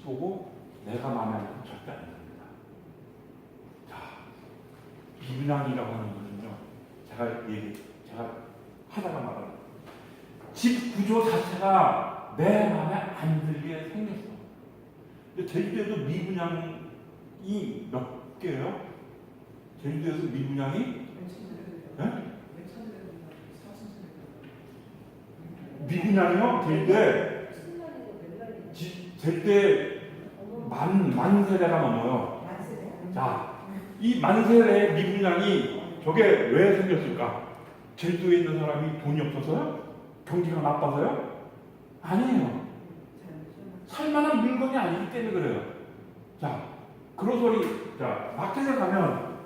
집 보고 내가 마음에 안 들면 절대 안 됩니다. 자, 미분양이라고 하는 것은요. 제가 얘기, 제가 하다가 말하는 집 구조 자체가 내 마음에 안 들게 생겼어. 근데 제주도에도 미분양이 몇 개예요? 제주도에서 미분양이 네? 미분양이요? 제주도에 지- 제주도에 만, 만 세대가 넘어요. 자, 이 만세대 미분양이 저게 왜 생겼을까? 제주도에 있는 사람이 돈이 없어서요? 경기가 나빠서요? 아니에요. 살만한 물건이 아니기 때문에 그래요. 자, 그로소리, 자, 마켓에 가면,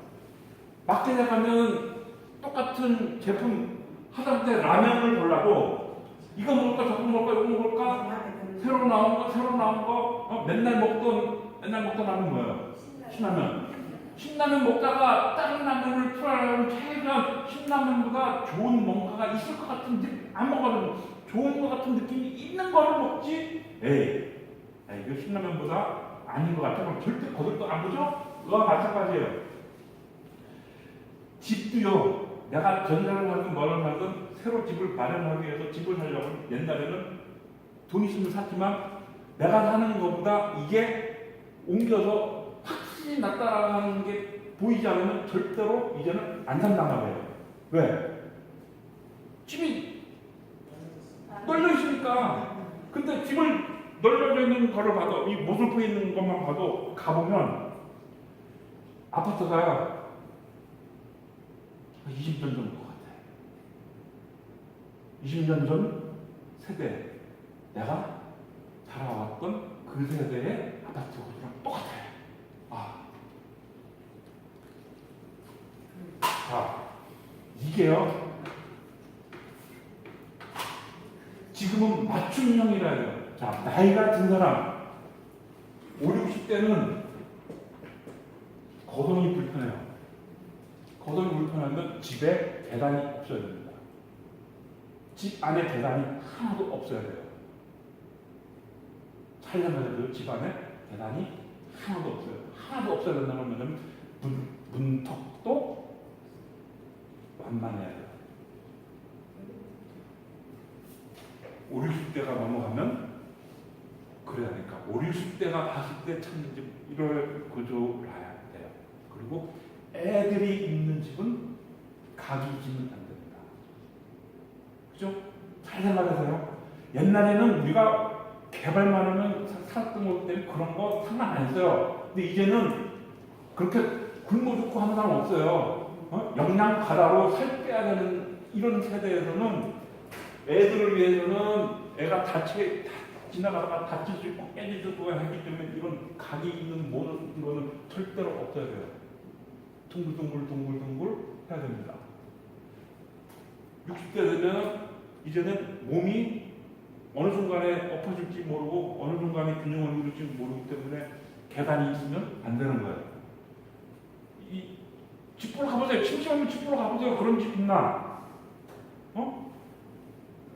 마켓에 가면 똑같은 제품 하다못해 라면을 보려고 이거 먹을까 저거 먹을까 이거 먹을까 새로 나온 거 새로 나온 거 어, 맨날 먹던 맨날 먹던 라면 뭐예요? 신라면. 신라면 먹다가 다른 라면을 풀어내면 최대한 신라면보다 좋은 뭔가가 있을 것 같은 느낌 안 먹어도 좋은 것 같은 느낌이 있는 거를 먹지. 에이, 에이 이거 신라면보다 아닌 것 같아. 그럼 절대 거들떠 안 보죠? 그거와 마찬가지예요. 집도요. 내가 전세를 하든 뭐를 하든 새로 집을 마련하기 위해서 집을 살려고 옛날에는 돈 있으면 샀지만 내가 사는 것보다 이게 옮겨서 확실히 낫다라는 게 보이지 않으면 절대로 이제는 안 산단 말이에요. 왜? 집이 널려 있으니까. 근데 집을 널려져 있는 거를 봐도 이 모슬포 있는 것만 봐도 가보면 아파트가 20년 전인 것 같아요. 20년 전 세대 내가 살아왔던 그 세대의 아파트 구조랑 똑같아요. 아. 자, 이게요. 지금은 맞춤형이라 해요. 자, 나이가 든 사람, 5, 60대는 거동이 불편해요. 거동이 불편하면 집에 계단이 없어야 됩니다. 집 안에 계단이 하나도 없어야 돼요. 살려면 집 안에 계단이 하나도 없어요. 하나도 없어야 된다는 뭐냐면 문, 문턱도 완만해야 돼요. 5, 60대가 넘어가면 그래야 하니까 5, 60대가 봤을 때참 이제 이럴 구조를 해야 돼요. 그리고 애들이 있는 집은 각이 지면 안 됩니다. 그죠? 잘 생각하세요. 옛날에는 우리가 개발만 하면 살았던 것 때문에 그런 거 상관 안 했어요. 근데 이제는 그렇게 굶어 죽고 하는 사람 없어요. 어? 영양 가다로 살 빼야 되는 이런 세대에서는 애들을 위해서는 애가 다치, 다, 지나가다가 다칠 수 있고 깨질 수 있고 하기 때문에 이런 각이 있는 모든 거는 절대로 없어야 돼요. 둥글둥글 둥글둥글 해야 됩니다. 60대 되면 이제는 몸이 어느 순간에 엎어질지 모르고 어느 순간에 균형을 이룰지 모르기 때문에 계단이 있으면 안 되는 거예요. 이 집보러 가보세요. 심심하면 집보러 가보세요. 그런 집 있나? 어?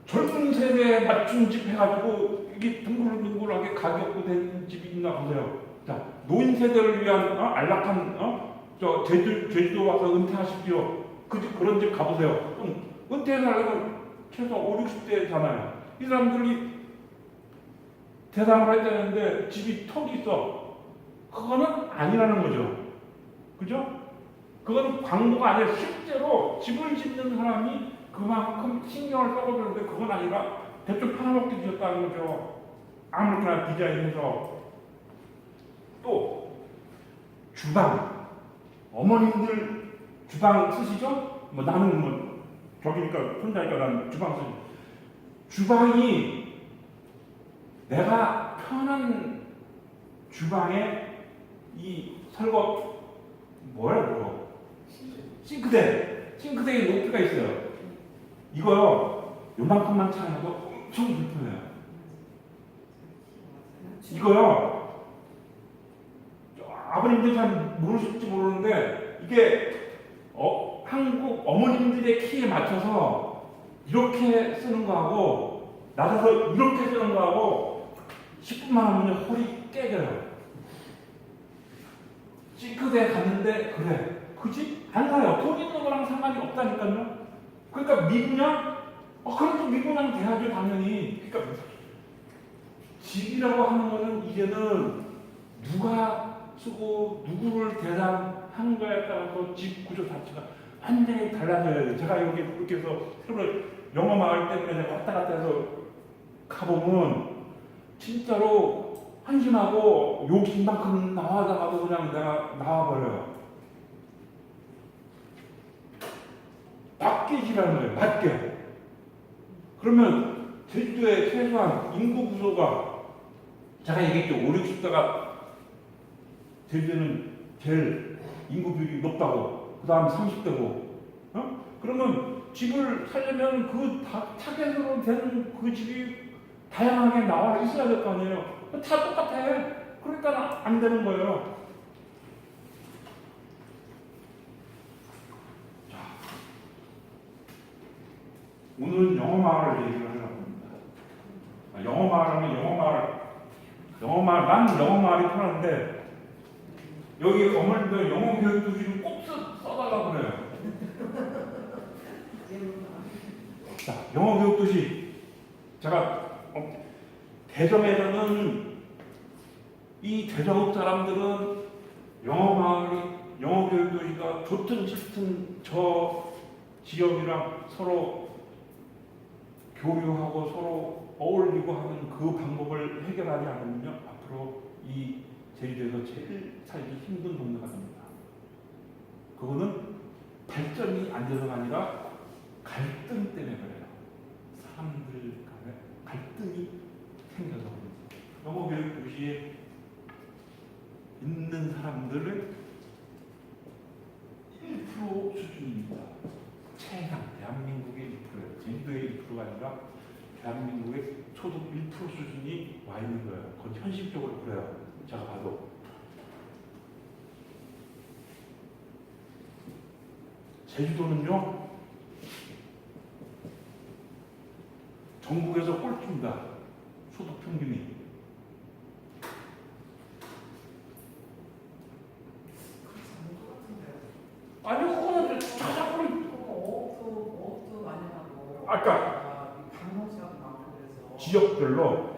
젊은 세대에 맞춘 집 해가지고 이게 둥글둥글하게 가격도 된 집이 있나 보세요. 자, 노인 세대를 위한 어? 안락한 어? 저 제주 제주도 와서 은퇴하십시오. 그 집 그런 집 가보세요. 응. 은퇴하려면 최소 5, 60대잖아요. 이 사람들이 대상을 했다는데 집이 턱이 있어. 그거는 아니라는 거죠. 그죠? 그건 광고가 아니라 실제로 집을 짓는 사람이 그만큼 신경을 써보는데 그건 아니라 대충 팔아먹기 지었다는 거죠. 아무렇게나 디자인해서 또 주방 어머님들 주방 쓰시죠? 뭐 나는 뭐 저기니까 혼자니까 나는 주방 쓰지. 주방이 내가 편한 주방에 이 설거 뭐야 그거 싱크대 싱크대에 높이가 있어요. 이거요 요만큼만 차이나도 엄청 불편해요. 이거요 아버님들 잘 모르실지 모르는데 이게 어, 한국 어머님들의 키에 맞춰서 이렇게 쓰는 거하고 나가서 이렇게 쓰는 거하고 10분만 하면 허리 깨져요. 싱크대에 갔는데 그래 그지? 안 가요. 돈 있는 거랑 상관이 없다니까요. 그러니까 미분양? 어, 그럼 또 미분양 돼야죠 당연히. 그러니까 집이라고 하는 거는 이제는 누가 쓰고 누구를 대상한 거에 따라서 집 구조 자체가 완전히 달라져야 돼요. 제가 여기 이렇게 해서 새로 영어 마을 때문에 내가 왔다 갔다 해서 가보면 진짜로 한심하고 욕심만큼 나와다가도 그냥 내가 나와버려요. 지라는 거예요. 밖에. 그러면 제주도의 최소한 인구 구조가 제가 얘기했죠. 5, 60대가 제주도는 제일 인구 비율이 높다고. 그 다음 30대고. 어? 그러면 집을 살려면 그 다, 타겟으로 된 그 집이 다양하게 나와 있어야 될 거 아니에요. 다 똑같아. 그러니까 안 되는 거예요. 자, 오늘은 영어 마을 얘기를 하려고 합니다. 아, 영어 마을 하면 영어 마을, 난 영어 마을이 편한데, 여기 어머님들 영어 교육 도시를 꼭 써, 써달라고 그래요. 자, 영어 교육 도시. 제가 어, 대전에서는 이 대전읍 사람들은 영어 마을이 영어 교육 도시가 좋든 싫든 저 지역이랑 서로 교류하고 서로 어울리고 하는 그 방법을 해결하지 않으면요 앞으로 이 제주도에서 제일 살기 힘든 동네가 됩니다. 그거는 발전이 안 돼서가 아니라 갈등 때문에 그래요. 사람들 간에 갈등이 생겨서. 영어 교육 도시에 있는 사람들은 1% 수준입니다. 최상 대한민국의 1%예요. 제주도의 1%가 아니라 대한민국의 소득 1% 수준이 와 있는 거예요. 그건 현실적으로 그래요. 제가 봐도. 제주도는요, 전국에서 꼴찌입니다. 소득 평균이. 아니, 그거는 찾아보니 아까 지역별로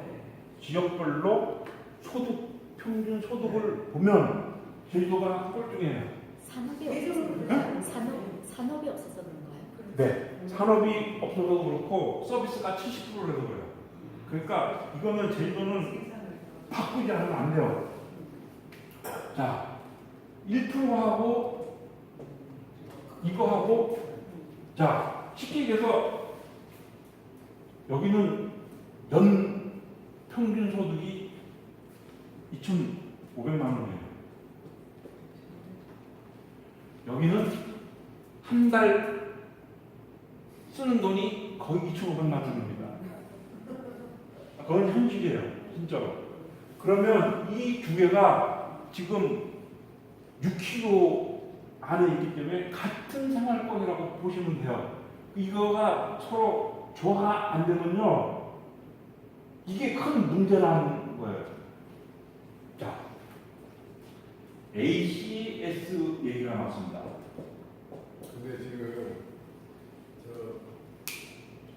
지역별로 소득 평균 소득을 보면 제주도가 꼴등이에요. 산업이 없어서 그런가요? 산업 산업이 없어서 그런가요? 네. 산업이 없어서 그렇고 서비스가 70%라서 그래요. 그러니까 이거는 제주도는 바꾸지 않으면 안 돼요. 자, 1%하고 이거하고 자, 쉽게 얘기해서 여기는 연 평균 소득이 2,500만 원이에요. 여기는 한 달 쓰는 돈이 거의 2,500만 원입니다. 그건 현실이에요, 진짜로. 그러면 이 두 개가 지금 6kg 안에 있기 때문에 같은 생활권이라고 보시면 돼요. 이거가 서로 조화 안 되면요, 이게 큰 문제라는 거예요. 자, ACS 얘기가 나왔습니다. 근데 지금 저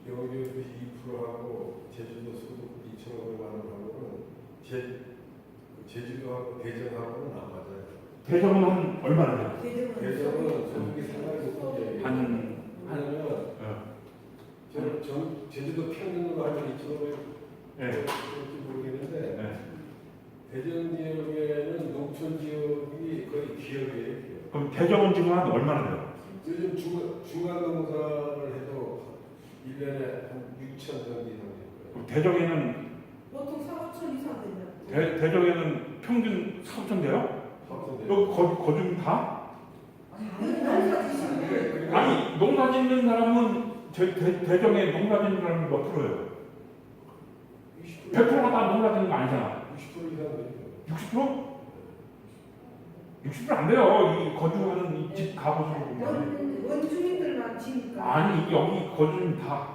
여기 2%하고 제주도 소득 2,500만 원하고는 제그 제주도하고 대전하고는 안 맞아요. 대정은 한 얼마나 돼요? 대전은 소득이 상당히 높은 게 한, 하냐면 어, 저, 전 제주도 평균으로 하면 2,500 예, 그럴지 모르겠는데 예. 대전 지역에는 농촌 지역이 거의 기업이에요. 기업. 그럼 대정은 지금 한 얼마나 돼요? 요즘 중, 중간 농사를 해도 1년에 한 6천 ton 이상 돼요. 그럼 대정에는 보통 4, 5천 이상 된다. 대, 대정에는 평균 4천 돼요? 확정돼요. 여기 거, 거중 다? 아니 농사 짓는 사람은 대, 대, 대정에 농사 짓는 사람은 몇 프로예요? 20% 100%가 다 농사 짓는 거 아니잖아. 60% 이상 되죠. 60%? 60%안 돼요. 이 거주하는 이집 가구수로 보면. 원, 원주민 지니까. 아니 여기 거주는 다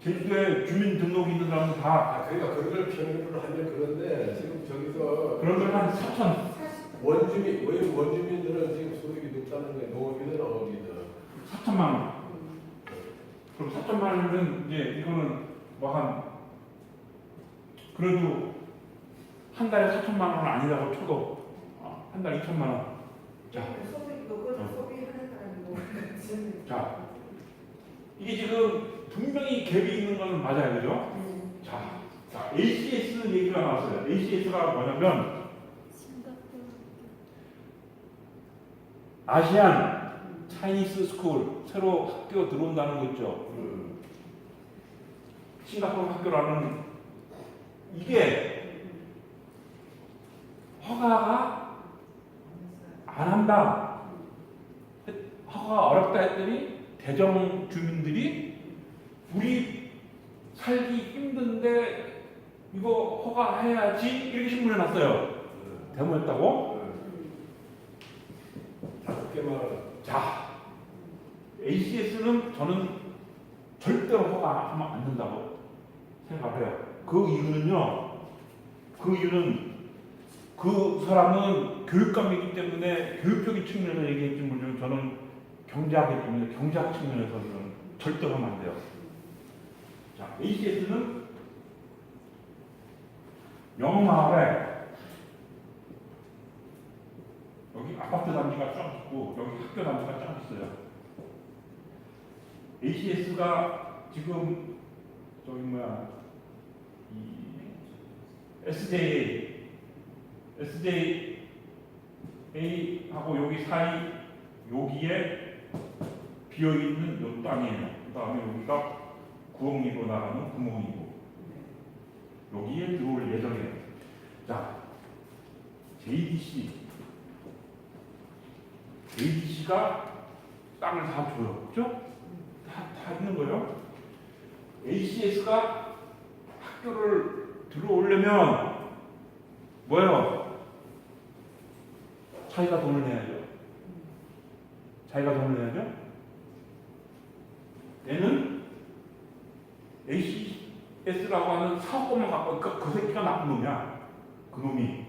제주도에 주민등록이 있는 사람은 다 아, 그러니까 그걸 평균으로 하면 그런데 지금 저기서 그런 데한 4천, 원주민, 원- 원주민들은 지금 소득이 높다는 거예요. 농업이든 어업이든. 4천만 원. 그럼 4천만 원이면 이제 이거는 뭐 한 그래도 한 달에 4천만 원은 아니라고 쳐도 어, 한 달에 2천만 원. 자, 소비 그거는 어. 소비하는 자, 이게 지금 분명히 갭이 있는 건 맞아요, 그죠? 자, 자, ACS 얘기가 나왔어요. ACS가 뭐냐면 아시안 차이니스 스쿨 새로 학교 들어온다는 거 있죠. 음. 싱가포르 학교라는 이게 허가가 안 한다. 허가가 어렵다 했더니 대정 주민들이 우리 살기 힘든데 이거 허가해야지 이렇게 신문에 났어요. 음. 데모했다고? 음. 다섯 개만 자, ACS는 저는 절대로 허가하면 안 된다고 생각해요. 그 이유는요. 그 이유는 그 사람은 교육감이기 때문에 교육적인 측면에서 얘기했지 물론 저는 경제학이기 때문에 경제학 측면에서는 절대로 하면 안 돼요. 자, ACS는 영마을에 여기 아파트 단지가 쫙 있고 여기 학교 단지가 쫙 있어요. ACS가 지금 저기 뭐야 이 SJ SJA하고 여기 사이 여기에 비어 있는 요 땅이에요. 그 다음에 여기가 구멍이로 나가는 구멍이고 여기에 들어올 예정이에요. 자, JDC JDC가 땅을 다 줘요. 그죠? 다, 다 있는 거예요. ACS가 학교를 들어오려면 뭐예요? 자기가 돈을 내야죠. 자기가 돈을 내야죠. 얘는 ACS라고 하는 사업권만 갖고 그, 그 새끼가 나쁜 놈이야. 그 놈이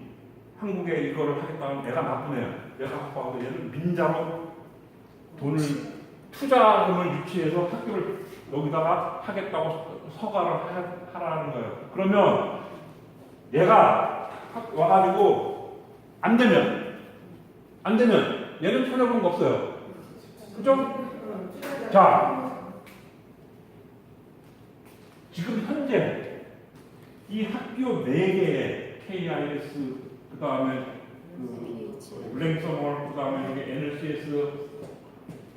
한국에 이거를 하겠다는 애가 나쁜 애야. 얘가 갖고 와서 얘는 민자로 돈을 투자금을 유치해서 학교를 여기다가 하겠다고 서가를 하- 하라는 거예요. 그러면 얘가 학- 와가지고 안 되면 안 되면 얘는 손해본 거 없어요. 그죠? 자. 지금 현재 이 학교 4개의 KIS 그 다음에 그 블랙서멀 그 다음에 여기 NLCS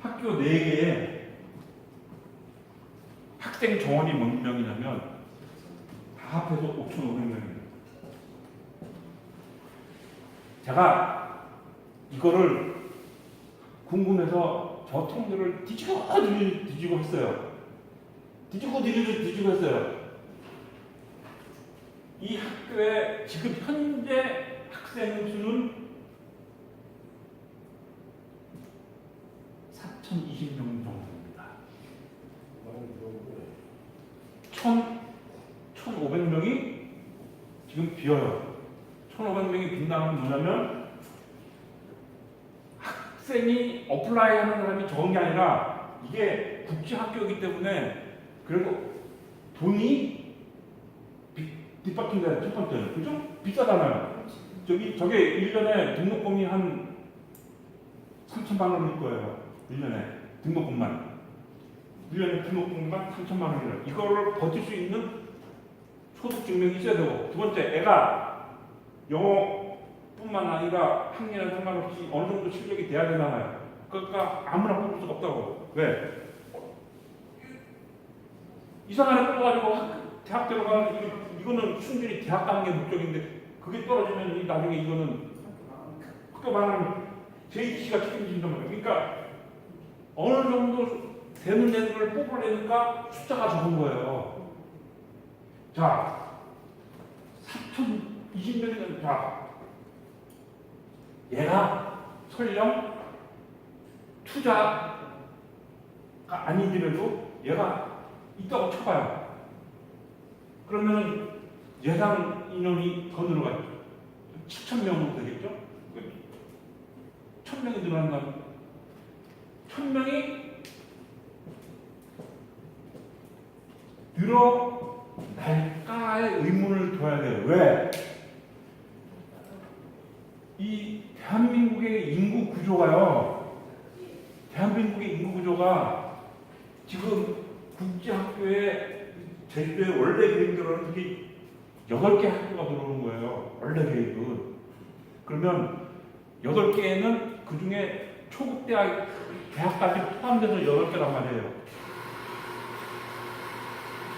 학교 4개에 학생 정원이 몇 명이냐면 다 합해서 5,500명입니다. 제가 이거를 궁금해서 저 통계를 뒤지고 뒤- 뒤지고 했어요. 뒤지고 뒤지고 뒤지고 했어요. 이 학교에 지금 현재 학생 수는 4,020명 정도입니다. 많이 들어오고 1,000, 1,500명이 지금 비어요. 1,500명이 빈다는 건 뭐냐면 학생이 어플라이 하는 사람이 적은 게 아니라 이게 국제 학교이기 때문에 그래도 돈이 빚- 뒷받침돼요. 첫 번째는. 그죠? 비싸잖아요. 저기, 저게 1년에 등록금이 한 3천만 원일 거예요. 1년에 등록금만. 1년에 등록금만 3천만 원이래요. 이거를 버틸 수 있는 소득 증명이 있어야 되고 두 번째 애가 영어뿐만 아니라 학년에 상관없이 어느 정도 실력이 돼야 되잖아요. 그러니까 아무나 뽑을 수가 없다고. 왜? 뽑아가지고 학- 대학 들어가는 이거, 이거는 순전히 대학 가는 게 목적인데 그게 떨어지면 이 나중에 이거는 학교 말하는 JTC가 책임진단 말이에요. 그러니까 어느 정도 되는 애들을 뽑으려니까 숫자가 적은 거예요. 자, 4,020명이면 자, 얘가 설령 투자가 아니더라도 얘가 있다고 쳐봐요. 그러면 예상 인원이 더 늘어가죠. 7천 명으로 되겠죠? 1천 명이 늘어난다면 1천 명이 늘어날까의 의문을 둬야 돼요. 왜? 이 대한민국의 인구 구조가요. 대한민국의 인구 구조가 지금 국제학교에 제주도의 원래 계획대로는 특히 8개 학교가 들어오는 거예요. 원래 계획은. 그러면 8개는 그 중에 초급 대학, 대학까지 포함돼서 8개란 말이에요.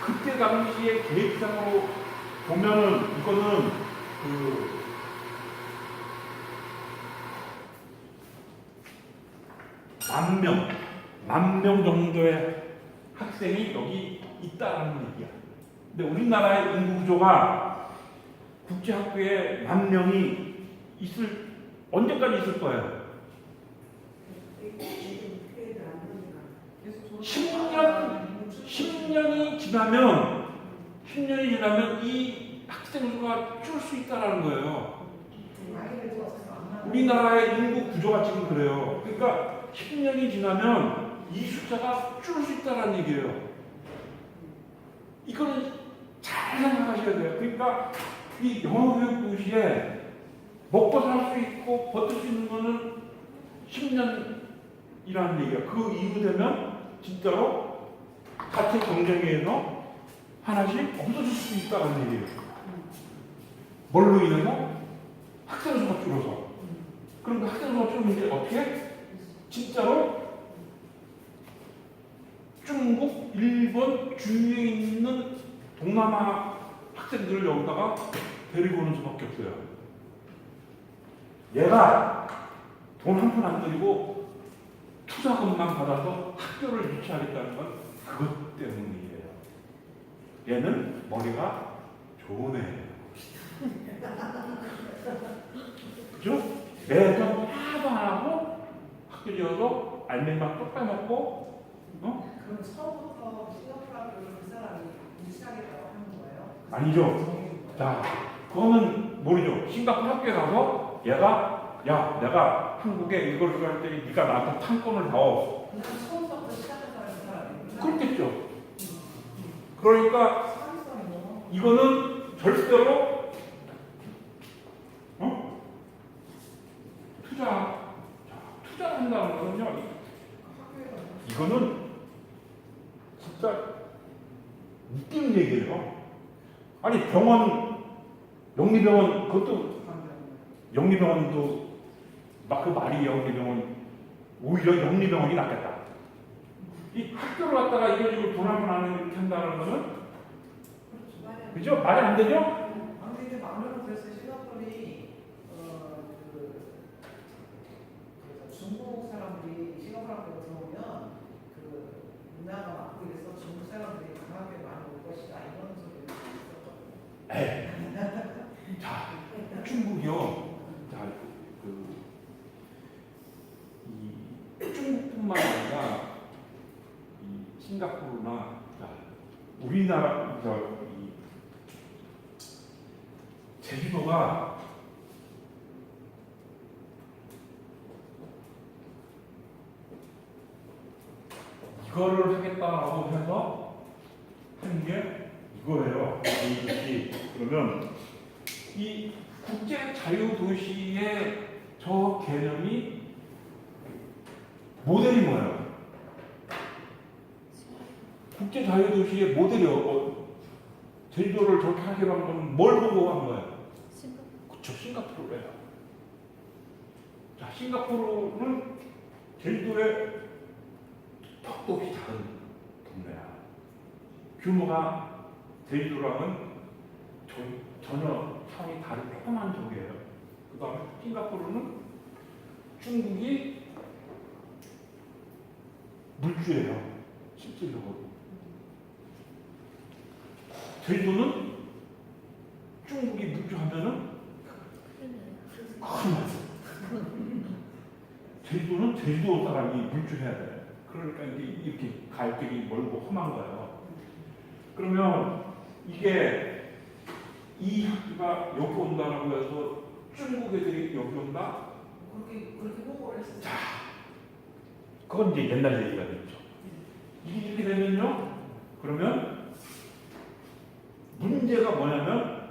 그때 당시의 계획상으로 보면은 이거는 그 만 명, 만 명 정도의 학생이 여기 있다라는 얘기야. 근데 우리나라의 인구 구조가 국제학교에 만 명이 있을 언제까지 있을 거예요? 10년 10년이 지나면 10년이 지나면 이 학생 수가 줄 수 있다라는 거예요. 우리나라의 인구 구조가 지금 그래요. 그러니까 10년이 지나면 이 숫자가 줄 수 있다는 얘기예요. 이거는 잘 생각하셔야 돼요. 그러니까 이 영어 교육 도시에 먹고 살 수 있고 버틸 수 있는 거는 10년이라는 얘기야. 그 이후 되면 진짜로 같은 경쟁에서 하나씩 없어질 수 있다는 얘기예요. 뭘로 인해서? 학생 수가 줄어서. 그럼 그 학생 수가 줄면 이제 어떻게? 진짜로 중국, 일본 주위에 있는 동남아 학생들을 여기다가 데리고 오는 수밖에 없어요. 얘가 돈 한 푼 안 들이고 투자금만 받아서 학교를 유치하겠다는 건 그것 때문이에요. 얘는 머리가 좋은 애예요. 그죠? 매번 하도 안 하고 학교 지어서 알맹이만 뚝 빼먹고 어? 그럼 처음부터 싱가포르를 그 사람이 유치하겠다고 하는? 아니죠. 자, 그거는 모르죠. 싱가포르 학교에 가서 얘가 야, 내가 한국에 이걸 할 때니 네가 나한테 판권을 사람이 그렇겠죠. 그러니까 이거는 절대로 어? 투자 자, 투자한다는 거는요. 이거는 진짜 웃기는 얘기예요. 아니 병원 영리병원 그것도 영리병원도 막 그 말이 영리병원 오히려 영리병원이 낫겠다. 이 학교를 갔다가 이걸 이걸 안 이렇게 한다는 거는 그죠? 말이 안 되죠? 싱가포르에 들어오면 그 문화가 맞고 이래서 중국 사람들이 강하게 많이 올 것이다 이런. 에이. 자, 중국이요. 자, 그, 이 중국뿐만 아니라 이 싱가포르나 자, 우리나라 저, 이 제주도가 이거를 하겠다라고 해서 하는 게 이거예요. 그러면 이 국제 자유 도시의 저 개념이 모델이 뭐예요? 국제 자유 도시의 모델이 어, 제주도를 저렇게 하게 한건 뭘 보고 한 거예요? 싱가포르. 그쵸, 싱가포르예요. 자, 싱가포르는 제주도의 턱도 없이 다른 동네야. 규모가 제주도랑은 저- 전혀 차원이 다른 조그만 쪽이에요. 그 다음에 싱가포르는 중국이 물주예요. 실질적으로. 제주도는 중국이 물주하면은 그러네. 큰 제주도는 제주도 사람이 물주해야 돼. 그러니까 이게 이렇게 갈등이 멀고 험한 거예요. 그러면 이게 이 학교가 여기 온다라고 해서 중국 애들이 여기 온다? 그렇게 그렇게 홍보를 했었어요. 자, 그건 이제 옛날 얘기가 됐죠. 이게 이렇게 되면요, 그러면 문제가 뭐냐면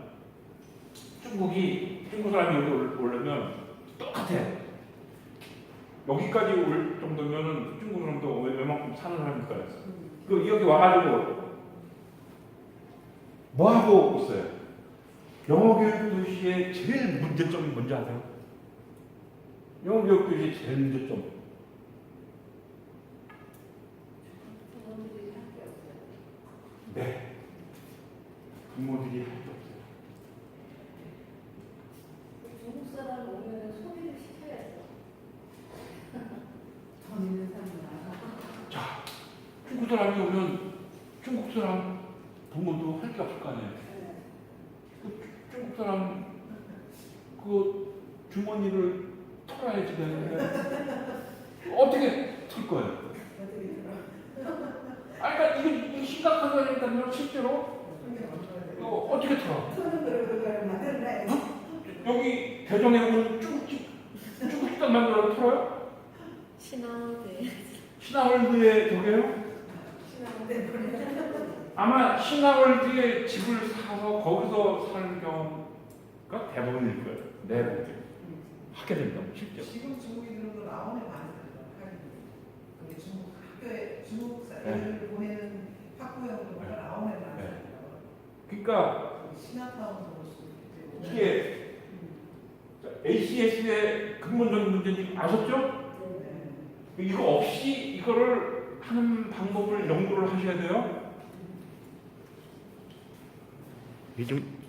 중국이 중국 사람이 여기 올- 오려면 똑같아. 여기까지 올 정도면은 중국 사람도 왜- 웬만큼 사는 사람일까 했어. 그 여기 와가지고 뭐 하고 있어요? 영어 교육 도시의 제일 문제점이 뭔지 아세요? 영어 교육 도시의 제일 문제점. 네. 부모들이 할게 없어요. 중국 사람 오면 소비를 시켜야죠. 돈 있는 사람은 자, 중국 사람이 오면 중국 사람 부모도 할 게 없을 거 아니에요. 그 중국 사람 그 주머니를 털어야지 되는데 어떻게 털 거예요? 아, 그러니까 이거, 이거 심각한 거니까요, 실제로 이거 어떻게 털어? 여기 대전에 오는 중국집 식당 만들어 털어요? 신화대 신화월드에 저게요? 아마 신화월드에 집을 사서 거기서 사는 경우가 대부분일 거예요. 내 보기에. 하게 된다고 실제로. 지금 중국인들은 라온에 많이. 하긴. 그게 중국 학교에 중국 네. 애들 보내는 학부형들 네. 라온에 많이 네. 살죠. 그러니까 신화타운도 볼수 있고. 이게 ACS의 근본적인 문제인지 아셨죠? 네. 이거 없이 이거를 하는 방법을 연구를 하셔야 돼요. 이좀